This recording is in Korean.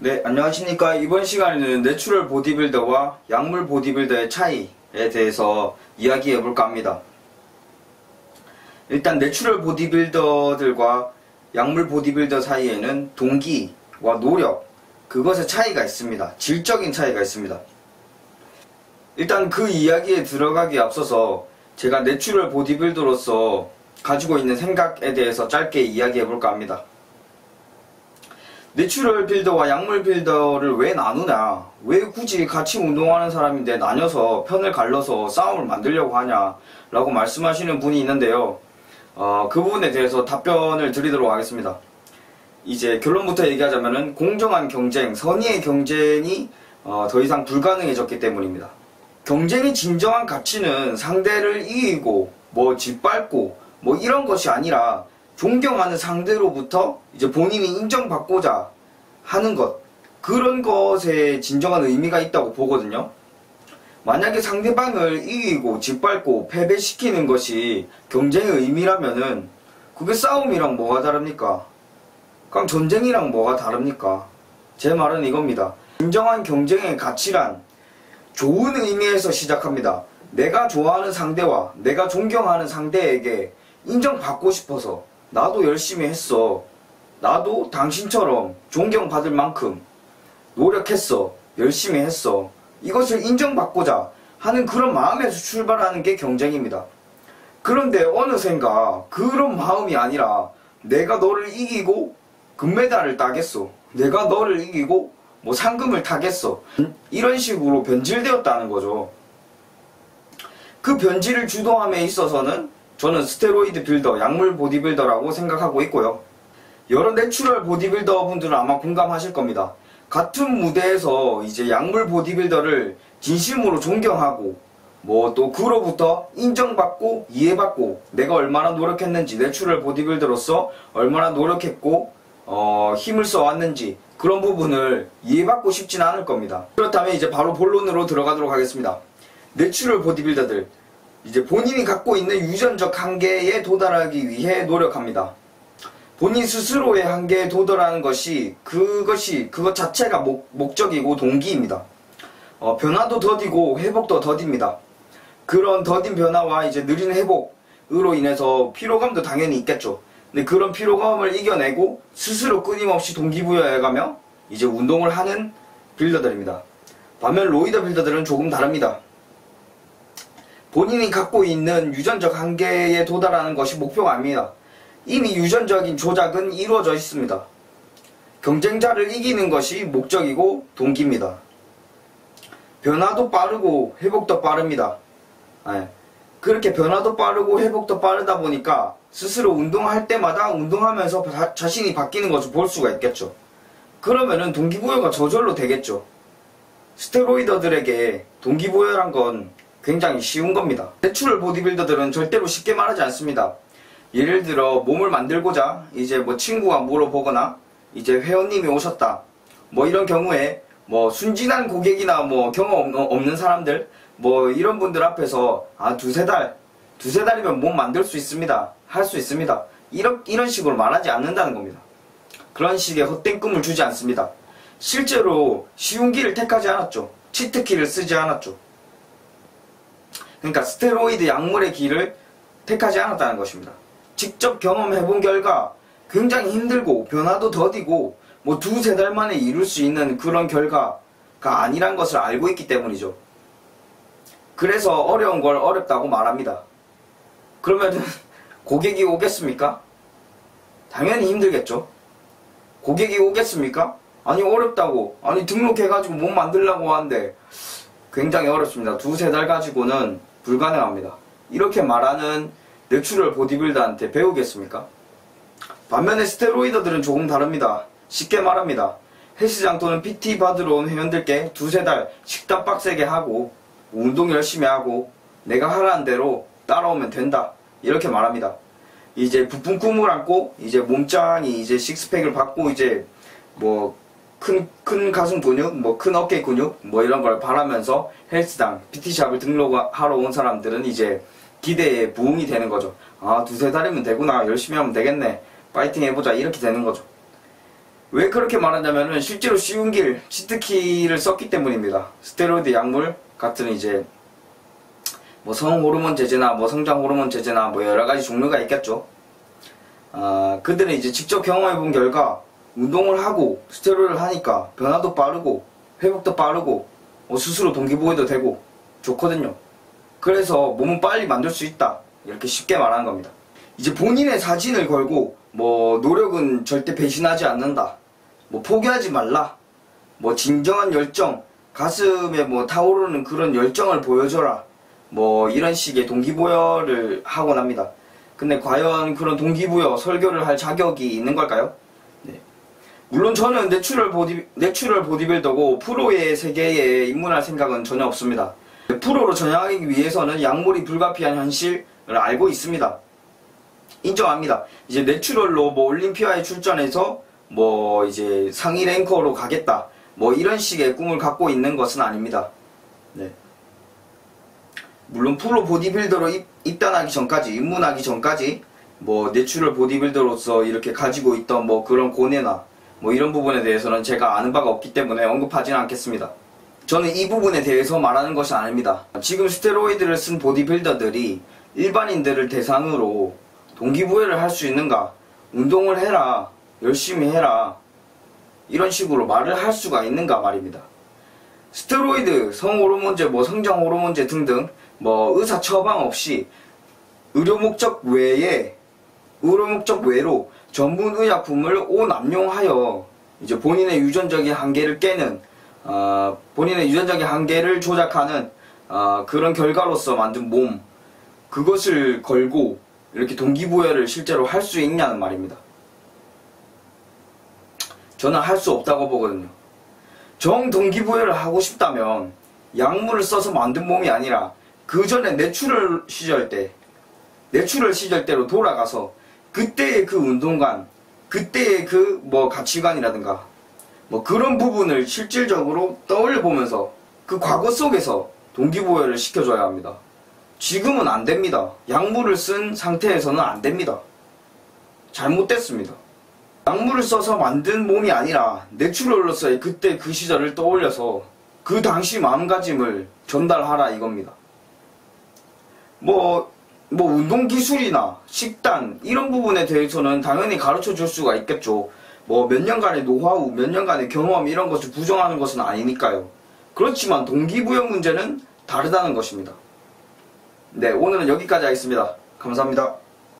네, 안녕하십니까. 이번 시간에는 내추럴 보디빌더와 약물 보디빌더의 차이에 대해서 이야기해 볼까 합니다. 일단 내추럴 보디빌더들과 약물 보디빌더 사이에는 동기와 노력, 그것의 차이가 있습니다. 질적인 차이가 있습니다. 일단 그 이야기에 들어가기 앞서서 제가 내추럴 보디빌더로서 가지고 있는 생각에 대해서 짧게 이야기해 볼까 합니다. 내추럴 빌더와 약물 빌더를 왜 나누냐? 왜 굳이 같이 운동하는 사람인데 나뉘어서 편을 갈라서 싸움을 만들려고 하냐? 라고 말씀하시는 분이 있는데요. 어, 그 부분에 대해서 답변을 드리도록 하겠습니다. 이제 결론부터 얘기하자면은 공정한 경쟁, 선의의 경쟁이 어, 더 이상 불가능해졌기 때문입니다. 경쟁의 진정한 가치는 상대를 이기고 뭐 짓밟고 뭐 이런 것이 아니라 존경하는 상대로부터 이제 본인이 인정받고자 하는 것 그런 것에 진정한 의미가 있다고 보거든요. 만약에 상대방을 이기고 짓밟고 패배시키는 것이 경쟁의 의미라면은 그게 싸움이랑 뭐가 다릅니까? 그럼 전쟁이랑 뭐가 다릅니까? 제 말은 이겁니다. 진정한 경쟁의 가치란 좋은 의미에서 시작합니다. 내가 좋아하는 상대와 내가 존경하는 상대에게 인정받고 싶어서 나도 열심히 했어. 나도 당신처럼 존경받을 만큼 노력했어. 열심히 했어. 이것을 인정받고자 하는 그런 마음에서 출발하는 게 경쟁입니다. 그런데 어느샌가 그런 마음이 아니라 내가 너를 이기고 금메달을 따겠어. 내가 너를 이기고 뭐 상금을 타겠어. 이런 식으로 변질되었다는 거죠. 그 변질을 주도함에 있어서는 저는 스테로이드 빌더, 약물 보디빌더라고 생각하고 있고요. 여러 내추럴 보디빌더 분들은 아마 공감하실 겁니다. 같은 무대에서 이제 약물 보디빌더를 진심으로 존경하고 뭐 또 그로부터 인정받고 이해받고 내가 얼마나 노력했는지 내추럴 보디빌더로서 얼마나 노력했고 어, 힘을 써왔는지 그런 부분을 이해받고 싶진 않을 겁니다. 그렇다면 이제 바로 본론으로 들어가도록 하겠습니다. 내추럴 보디빌더들 이제 본인이 갖고 있는 유전적 한계에 도달하기 위해 노력합니다. 본인 스스로의 한계에 도달하는 것이 그것이 그것 자체가 목, 목적이고 동기입니다. 어, 변화도 더디고 회복도 더딥니다. 그런 더딘 변화와 이제 느린 회복으로 인해서 피로감도 당연히 있겠죠. 근데 그런 피로감을 이겨내고 스스로 끊임없이 동기부여해가며 이제 운동을 하는 빌더들입니다. 반면 로이더 빌더들은 조금 다릅니다. 본인이 갖고 있는 유전적 한계에 도달하는 것이 목표가 아닙니다. 이미 유전적인 조작은 이루어져 있습니다. 경쟁자를 이기는 것이 목적이고 동기입니다. 변화도 빠르고 회복도 빠릅니다. 네. 그렇게 변화도 빠르고 회복도 빠르다 보니까 스스로 운동할 때마다 운동하면서 자신이 바뀌는 것을 볼 수가 있겠죠. 그러면은 동기부여가 저절로 되겠죠. 스테로이더들에게 동기부여란 건 굉장히 쉬운 겁니다. 내추럴 보디빌더들은 절대로 쉽게 말하지 않습니다. 예를 들어 몸을 만들고자 이제 뭐 친구가 물어보거나 이제 회원님이 오셨다. 뭐 이런 경우에 뭐 순진한 고객이나 뭐 경험 없는 사람들 뭐 이런 분들 앞에서 아 두세 달 두세 달이면 몸 만들 수 있습니다. 할 수 있습니다. 이런 이런 식으로 말하지 않는다는 겁니다. 그런 식의 헛된 꿈을 주지 않습니다. 실제로 쉬운 길을 택하지 않았죠. 치트키를 쓰지 않았죠. 그러니까 스테로이드 약물의 길을 택하지 않았다는 것입니다. 직접 경험해 본 결과 굉장히 힘들고 변화도 더디고 뭐 두세 달 만에 이룰 수 있는 그런 결과가 아니란 것을 알고 있기 때문이죠. 그래서 어려운 걸 어렵다고 말합니다. 그러면 고객이 오겠습니까? 당연히 힘들겠죠. 고객이 오겠습니까? 아니 어렵다고 아니 등록해가지고 몸 만들려고 하는데 굉장히 어렵습니다. 두세 달 가지고는 불가능합니다. 이렇게 말하는 내추럴 보디빌더한테 배우겠습니까? 반면에 스테로이더들은 조금 다릅니다. 쉽게 말합니다. 헬스장 또는 PT 받으러 온 회원들께 두세 달 식단 빡세게 하고 운동 열심히 하고 내가 하라는 대로 따라오면 된다. 이렇게 말합니다. 이제 부푼 꿈을 안고 이제 몸짱이 이제 식스팩을 받고 이제 뭐 큰, 큰 가슴 근육, 뭐 큰 어깨 근육, 뭐 이런 걸 바라면서 헬스장, PT샵을 등록하러 온 사람들은 이제 기대에 부응이 되는 거죠. 아, 두세 달이면 되구나. 열심히 하면 되겠네. 파이팅 해보자. 이렇게 되는 거죠. 왜 그렇게 말하냐면은 실제로 쉬운 길, 치트키를 썼기 때문입니다. 스테로이드 약물 같은 이제 뭐 성호르몬 제제나 뭐 성장 호르몬 제제나 뭐 여러 가지 종류가 있겠죠. 아, 그들은 이제 직접 경험해 본 결과 운동을 하고 스테로이드를 하니까 변화도 빠르고 회복도 빠르고 뭐 스스로 동기부여도 되고 좋거든요. 그래서 몸은 빨리 만들 수 있다. 이렇게 쉽게 말하는 겁니다. 이제 본인의 사진을 걸고 뭐 노력은 절대 배신하지 않는다. 뭐 포기하지 말라. 뭐 진정한 열정, 가슴에 뭐 타오르는 그런 열정을 보여줘라. 뭐 이런 식의 동기부여를 하곤 합니다. 근데 과연 그런 동기부여, 설교를 할 자격이 있는 걸까요? 네. 물론 저는 내추럴 보디, 내추럴 보디빌더고 프로의 세계에 입문할 생각은 전혀 없습니다. 프로로 전향하기 위해서는 약물이 불가피한 현실을 알고 있습니다. 인정합니다. 이제 내추럴로 뭐 올림피아에 출전해서 뭐 이제 상위 랭커로 가겠다. 뭐 이런 식의 꿈을 갖고 있는 것은 아닙니다. 네. 물론 프로 보디빌더로 입, 입단하기 전까지 입문하기 전까지 뭐 내추럴 보디빌더로서 이렇게 가지고 있던 뭐 그런 고뇌나 뭐 이런 부분에 대해서는 제가 아는 바가 없기 때문에 언급하지는 않겠습니다. 저는 이 부분에 대해서 말하는 것이 아닙니다. 지금 스테로이드를 쓴 보디빌더들이 일반인들을 대상으로 동기부여를 할 수 있는가? 운동을 해라. 열심히 해라. 이런 식으로 말을 할 수가 있는가 말입니다. 스테로이드, 성호르몬제, 뭐 성장 호르몬제 등등 뭐 의사 처방 없이 의료 목적 외에 의료 목적 외로 전문 의약품을 오남용하여 이제 본인의 유전적인 한계를 깨는 어, 본인의 유전적인 한계를 조작하는 어, 그런 결과로서 만든 몸 그것을 걸고 이렇게 동기부여를 실제로 할 수 있냐는 말입니다. 저는 할 수 없다고 보거든요. 정 동기부여를 하고 싶다면 약물을 써서 만든 몸이 아니라 그 전에 내추럴 시절 때, 내추럴 시절 때로 돌아가서 그때의 그 운동관, 그때의 그 뭐 가치관이라든가 뭐 그런 부분을 실질적으로 떠올려 보면서 그 과거 속에서 동기부여를 시켜줘야 합니다. 지금은 안 됩니다. 약물을 쓴 상태에서는 안 됩니다. 잘못됐습니다. 약물을 써서 만든 몸이 아니라 내추럴로서의 그때 그 시절을 떠올려서 그 당시 마음가짐을 전달하라 이겁니다. 뭐, 뭐 운동 기술이나 식단 이런 부분에 대해서는 당연히 가르쳐 줄 수가 있겠죠. 뭐 몇 년간의 노하우, 몇 년간의 경험 이런 것을 부정하는 것은 아니니까요. 그렇지만 동기부여 문제는 다르다는 것입니다. 네, 오늘은 여기까지 하겠습니다. 감사합니다.